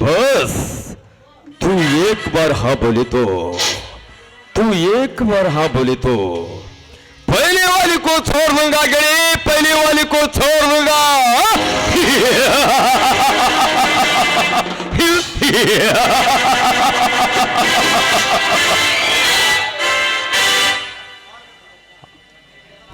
बस, तू एक बार हा बोले तो तू एक बार हा बोले तो पहले वाले को छोड़ दूँगा गणे पहले वाले को छोड़ दूँगा।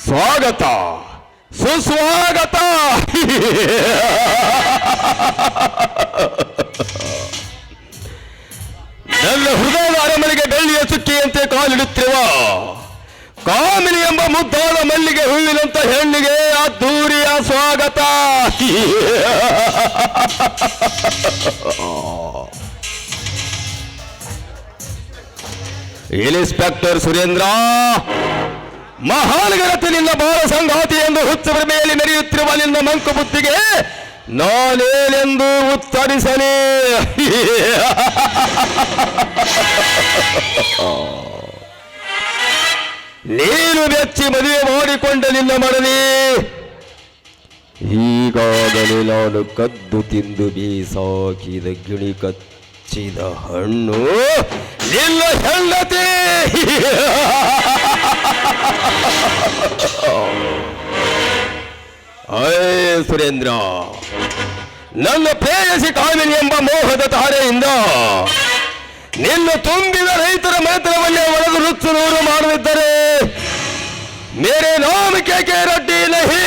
स्वागत, सुस्वागत। ನನ್ನ ಹೃದಯದ ಅರಮನೆಗೆ ಬೆಳ್ಳಿಯ ಚುಕ್ಕಿಯಂತೆ ಕಾಲಿಡುತ್ತಿರುವ ಕಾಮಿನಿ ಎಂಬ ಮುದ್ದಾದ ಮಲ್ಲಿಗೆ ಹೂವಿನಂತ ಹೆಣ್ಣಿಗೆ ಅದ್ದೂರಿಯ ಸ್ವಾಗತ. ಇನ್ಸ್ಪೆಕ್ಟರ್ ಸುರೇಂದ್ರ ಮಹಾನಗರತೆ ನಿನ್ನ ಬಾಳ ಸಂಗಾತಿ ಎಂದು ಹುಚ್ಚು ಮೇಲೆ ಮೆರೆಯುತ್ತಿರುವ ನಿನ್ನ ಮಂಕು ನಾನೇನೆಂದು ಉತ್ತರಿಸಲಿ? ನೀನು ಬೆಚ್ಚಿ ಮದುವೆ ಮಾಡಿಕೊಂಡ ನಿನ್ನ ಮಡಲಿ ಈಗಾಗಲೇ ನಾನು ಕದ್ದು ತಿಂದು ಬೀಸಾಕಿದ ಗಿಣಿ ಕಚ್ಚಿದ ಹಣ್ಣು ನಿನ್ನ ಹೆಂಡತಿ. ಅಯ್ಯ ಸುರೇಂದ್ರ, ನನ್ನ ಪ್ರೇಯಸಿ ಕಾಮಿನಿ ಎಂಬ ಮೋಹದ ತಾರೆಯಿಂದ ನಿನ್ನ ತುಂಬಿದ ರೈತರ ಮೈತ್ರವನ್ನೇ ಒಳದು ನುಚ್ಚು ನೂರು ಮಾಡದಿದ್ದರೆ ಮೇರೆ ನಾಮ ಕೆ ಕೆ ರಡ್ಡಿ ನಹಿ.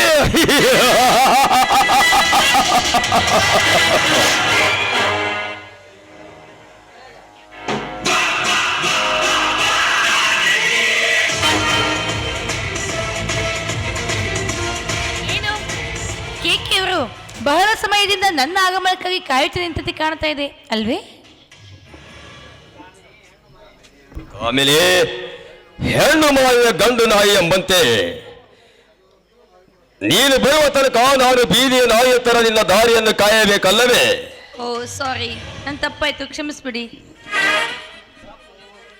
ಬಹಳ ಸಮಯದಿಂದ ನನ್ನ ಆಗಮನಕ್ಕಾಗಿ ಕಾಯುತ್ತಿ ನಿಂತಂತೆ ಕಾಣ್ತಾ ಇದೆ ಅಲ್ವೇ? ಆಮೇಲೆ ಹೆಣ್ಣು ಮಾಯ ಗಂಡು ನಾಯಿ ಎಂಬಂತೆ. ನೀನು ಬರುವ ತನಕ ನಾನು ಬೀದಿಯ ನಾಯಿಯ ತರ ನಿನ್ನ ದಾರಿಯನ್ನು ಕಾಯಬೇಕಲ್ಲವೇ? ಓ ಸಾರಿ. ನನ್ನ ತಪ್ಪಾಯ್ತು ಕ್ಷಮಿಸ್ಬಿಡಿ.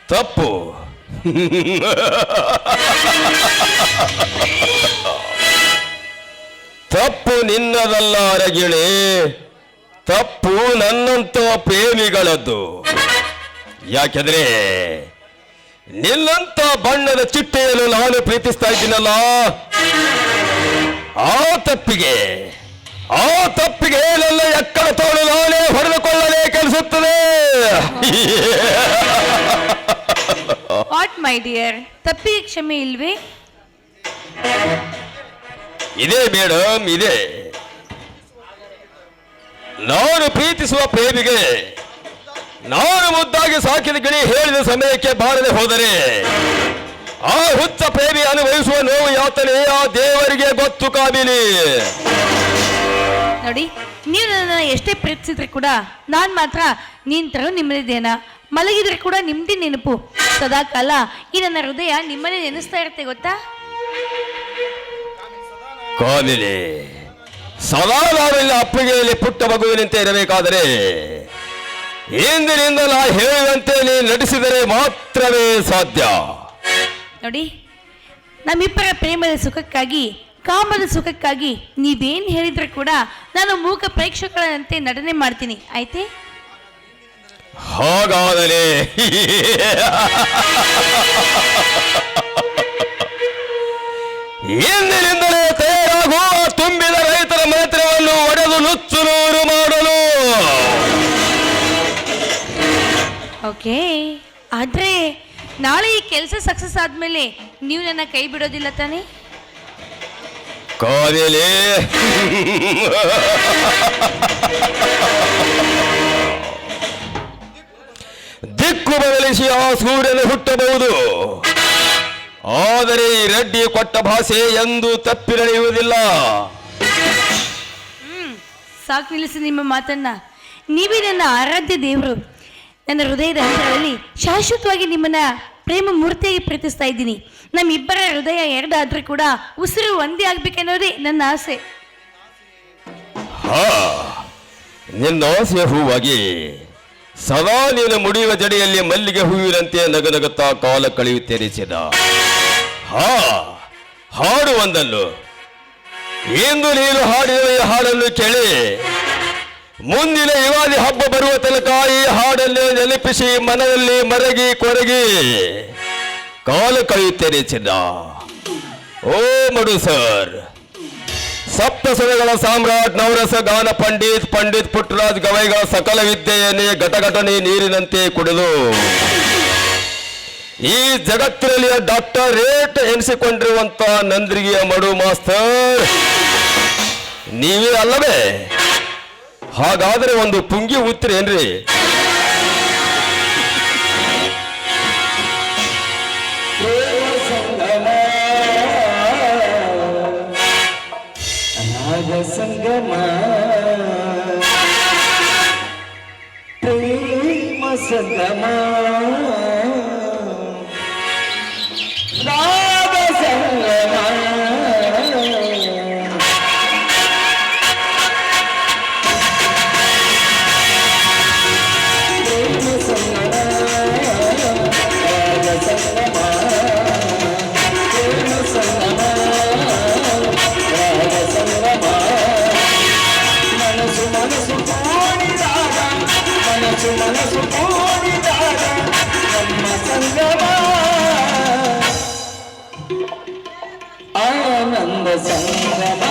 ತಪ್ಪು. ತಪ್ಪು ನಿನ್ನದಲ್ಲ ಅರಗಿಳೆ ತಪ್ಪು ನನ್ನಂತ ಪ್ರೇಮಿಗಳದ್ದು. ಯಾಕೆಂದ್ರೆ ನಿನ್ನಂತ ಬಣ್ಣದ ಚಿಟ್ಟೆಯನ್ನು ನಾನು ಪ್ರೀತಿಸ್ತಾ ಇದ್ದೀನಲ್ಲ. ಆ ತಪ್ಪಿಗೆ ಆ ತಪ್ಪಿಗೆ ನನ್ನ ಎಕ್ಕಡ ತೋಳು ನಾನೇ ಹೊಡೆದುಕೊಳ್ಳಲೇ ಕೆಲಸುತ್ತದೆ ವಾಟ್ ಮೈ ಡಿಯರ್ ತಪ್ಪಿಗೆ ಕ್ಷಮೆ ಇಲ್ವೇ? ಇದೆ ಮೇಡಮ್ ಇದೆ. ನಾನು ಪ್ರೀತಿಸುವ ಪ್ರೇಮಿಗೆ, ನಾನು ಮುದ್ದಾಗಿ ಸಾಕಿದ ಗಿಳಿ ಹೇಳಿದ ಸಮಯಕ್ಕೆ ಬಾರದೆ ಹೋದರೆ, ಆ ಹುಚ್ಚ ಪ್ರೇಮಿ ಅನುಭವಿಸುವ ನೋವು ಯಾತನೆ ಆ ದೇವರಿಗೆ ಗೊತ್ತು ಕಾಬಿಲಿ ನೋಡಿ, ನೀವು ನನ್ನ ಎಷ್ಟೇ ಪ್ರೀತಿಸಿದ್ರೆ ಕೂಡ ನಾನು ಮಾತ್ರ ನೀನ್ ತರ ನಿಮ್ಮದೇನ ಮಲಗಿದ್ರೆ ಕೂಡ ನಿಮ್ದೇ ನೆನಪು. ಸದಾ ಕಾಲ ಈ ನನ್ನ ಹೃದಯ ನಿಮ್ಮನ್ನೇ ನೆನೆಸ್ತಾ ಇರುತ್ತೆ, ಗೊತ್ತಾ? ಕಾಮಿನಿ ಸದಾ ನಾವೆಲ್ಲ ಅಪ್ಪಿಗೆಯಲ್ಲಿ ಪುಟ್ಟ ಮಗುವಿನಂತೆ ಇರಬೇಕಾದರೆ ಇಂದಿನಿಂದ ನಾ ಹೇಳಿದಂತೆ ನೀನು ನಟಿಸಿದರೆ ಮಾತ್ರವೇ ಸಾಧ್ಯ. ನೋಡಿ ನಮ್ಮಿಬ್ಬರ ಪ್ರೇಮದ ಸುಖಕ್ಕಾಗಿ ಕಾಮದ ಸುಖಕ್ಕಾಗಿ ನೀವೇನು ಹೇಳಿದ್ರೆ ಕೂಡ ನಾನು ಮೂಕ ಪ್ರೇಕ್ಷಕರಂತೆ ನಟನೆ ಮಾಡ್ತೀನಿ. ಆಯ್ತೆ? ಹಾಗಾದರೆ ಇಂದಿನಿಂದಲೇ ಓಕೆ. ಆದರೆ ನಾಳೆ ಈ ಕೆಲಸ ಸಕ್ಸಸ್ ಆದಮೇಲೆ ನೀವು ನನ್ನ ಕೈ ಬಿಡೋದಿಲ್ಲ ತಾನೇ? ಕಾವೇಲಿ ದಿಕ್ಕು ಬದಲಿಸಿ ಆ ಸೂರ್ಯನು ಹುಟ್ಟಬಹುದು. ಆದರೆ ಈ ರೆಡ್ಡಿ ಕೊಟ್ಟ ಭಾಷೆ ಎಂದು ತಪ್ಪಿ ನಡೆಯುವುದಿಲ್ಲ. ಸಾಕು ನಿಲ್ಲಿಸಿ ನಿಮ್ಮ ಮಾತನ್ನ. ನೀವೇ ನನ್ನ ಆರಾಧ್ಯ ದೇವರು. ನನ್ನ ಹೃದಯದ ಹಂತಗಳಲ್ಲಿ ಶಾಶ್ವತವಾಗಿ ನಿಮ್ಮನ್ನ ಪ್ರೇಮ ಮೂರ್ತಿಯಾಗಿ ಪ್ರೀತಿಸ್ತಾ ಇದ್ದೀನಿ. ನಮ್ಮಿಬ್ಬರ ಹೃದಯ ಎರಡಾದ್ರೂ ಕೂಡ ಉಸಿರು ಒಂದೇ ಆಗ್ಬೇಕನ್ನೋದೇ ನನ್ನ ಆಸೆ. ಹಾ, ನಿನ್ನ ಆಸೆಯ ಹೂವಾಗಿ ಸದಾ ನೀನು ಮುಡಿಯುವ ಜಡೆಯಲ್ಲಿ ಮಲ್ಲಿಗೆ ಹೂವಿನಂತೆ ನಗನಗುತ್ತಾ ಕಾಲ ಕಳೆಯುತ್ತೆನಿಸಿದ ಹಾ, ಹಾಡು ಒಂದನ್ನು ಎಂದು ನೀನು ಹಾಡಿದ ಹಾಡನ್ನು ಕೇಳಿ. ಮುಂದಿನ ಯುಗಾದಿ ಹಬ್ಬ ಬರುವ ತನಕ ಈ ಹಾಡನ್ನು ನೆನಪಿಸಿ, ಮನದಲ್ಲಿ ಮರಗಿ ಕೊರಗಿ. ಕಾಲು ಕಳೆಯುತ್ತೇನೆ ಚಿನ್ನ ಓ ಮಡು ಸರ್. ಸಪ್ತಸುರಗಳ ಸಾಮ್ರಾಟ್ ನವರಸ ಗಾನ ಪಂಡಿತ್ ಪಂಡಿತ್ ಪುಟ್ಟರಾಜ್ ಗವೈಗಳ ಸಕಲ ವಿದ್ಯೆಯನ್ನೇ ಘಟಘಟನೆ ನೀರಿನಂತೆ ಕುಡಿದು. ಈ ಜಗತ್ತಿನಲ್ಲಿ ಡಾಕ್ಟರ್ ರೇಟ್ ಎನಿಸಿಕೊಂಡಿರುವಂತ ನಂದ್ರಿಗೆಯ ಮಡು ಮಾಸ್ತರ್. ನೀವೇ ಅಲ್ಲವೇ? ಹಾಗಾದ್ರೆ ಒಂದು ಪುಂಗಿ ಉತ್ತರೇನ್ರಿ ರಾಗ ಸಂಗಮ ಪ್ರೇಮ ಸಂಗಮ. ಮನಸ್ಸು ಮನಸ್ಸು ನಮ್ಮ ಆನಂದ ಸಂಗಮ.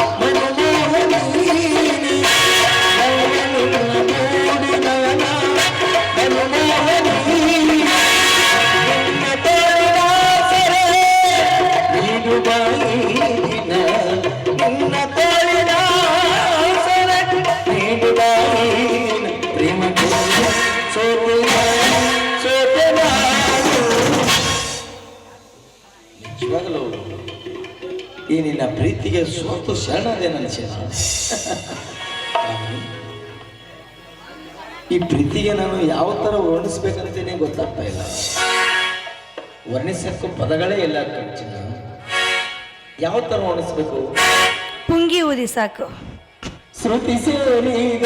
ಪ್ರೀತಿಗೆ ಸೋತು ಶರಣದೆ ನನ್ನ ಶರಣ ಈ ಪ್ರೀತಿಗೆ ನಾನು ಯಾವ ಥರ ವರ್ಣಿಸ್ಬೇಕಂತೇನೆ ಗೊತ್ತಾಗ್ತಾ ಇಲ್ಲ. ವರ್ಣಿಸಕ್ಕೂ ಪದಗಳೇ ಇಲ್ಲ ಕಣ್ಚಿನ ಯಾವ ಥರ ವರ್ಣಿಸ್ಬೇಕು? ಪುಂಗಿ ಊದಿ ಸಾಕು. ಶ್ರುತಿ ಸೇರಿದ.